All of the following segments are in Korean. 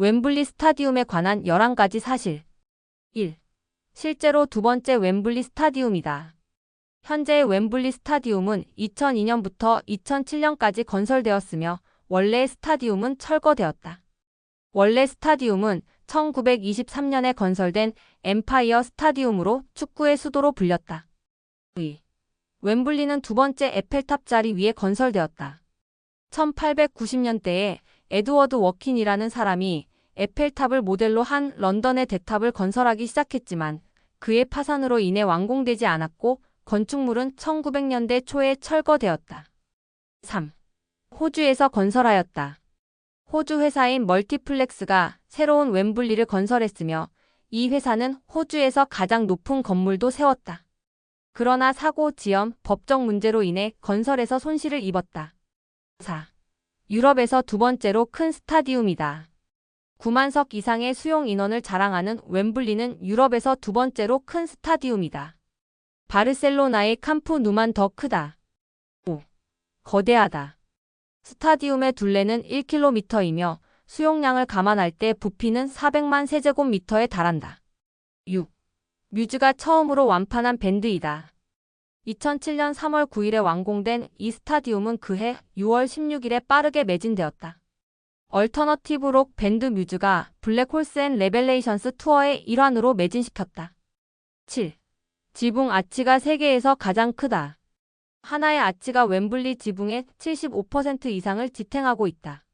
웸블리 스타디움에 관한 11가지 사실 1. 실제로 두 번째 웸블리 스타디움이다. 현재의 웸블리 스타디움은 2002년부터 2007년까지 건설되었으며 원래의 스타디움은 철거되었다. 원래 스타디움은 1923년에 건설된 엠파이어 스타디움으로 축구의 수도로 불렸다. 2. 웸블리는 두 번째 에펠탑 자리 위에 건설되었다. 1890년대에 에드워드 워킨이라는 사람이 에펠탑을 모델로 한 런던의 대탑을 건설하기 시작했지만 그의 파산으로 인해 완공되지 않았고 건축물은 1900년대 초에 철거되었다. 3. 호주에서 건설하였다. 호주 회사인 멀티플렉스가 새로운 웸블리를 건설했으며 이 회사는 호주에서 가장 높은 건물도 세웠다. 그러나 사고, 지연, 법적 문제로 인해 건설에서 손실을 입었다. 4. 유럽에서 두 번째로 큰 스타디움이다. 9만석 이상의 수용 인원을 자랑하는 웸블리는 유럽에서 두 번째로 큰 스타디움이다. 바르셀로나의 캄프 누만 더 크다. 5. 거대하다. 스타디움의 둘레는 1km이며 수용량을 감안할 때 부피는 400만 세제곱미터에 달한다. 6. 뮤즈가 처음으로 완판한 밴드이다. 2007년 3월 9일에 완공된 이 스타디움은 그해 6월 16일에 빠르게 매진되었다. 얼터너티브 록 밴드 뮤즈가 블랙홀스 앤 레벨레이션스 투어의 일환으로 매진시켰다. 7. 지붕 아치가 세계에서 가장 크다. 하나의 아치가 웸블리 지붕의 75% 이상을 지탱하고 있다.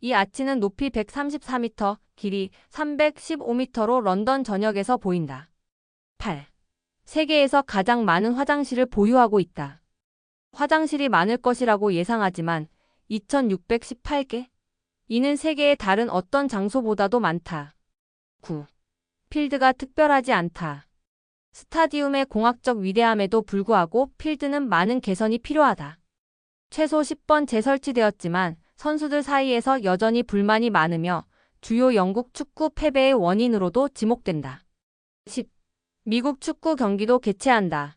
이 아치는 높이 134m, 길이 315m로 런던 전역에서 보인다. 8. 세계에서 가장 많은 화장실을 보유하고 있다. 화장실이 많을 것이라고 예상하지만 2618개? 이는 세계의 다른 어떤 장소보다도 많다. 9. 필드가 특별하지 않다. 스타디움의 공학적 위대함에도 불구하고 필드는 많은 개선이 필요하다. 최소 10번 재설치되었지만 선수들 사이에서 여전히 불만이 많으며 주요 영국 축구 패배의 원인으로도 지목된다. 10. 미국 축구 경기도 개최한다.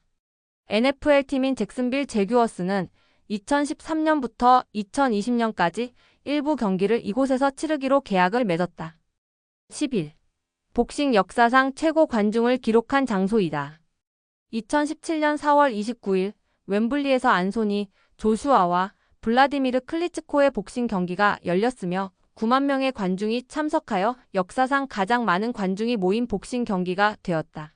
NFL 팀인 잭슨빌 제규어스는 2013년부터 2020년까지 일부 경기를 이곳에서 치르기로 계약을 맺었다. 11. 복싱 역사상 최고 관중을 기록한 장소이다. 2017년 4월 29일 웸블리에서 안소니, 조슈아와 블라디미르 클리츠코의 복싱 경기가 열렸으며 9만 명의 관중이 참석하여 역사상 가장 많은 관중이 모인 복싱 경기가 되었다.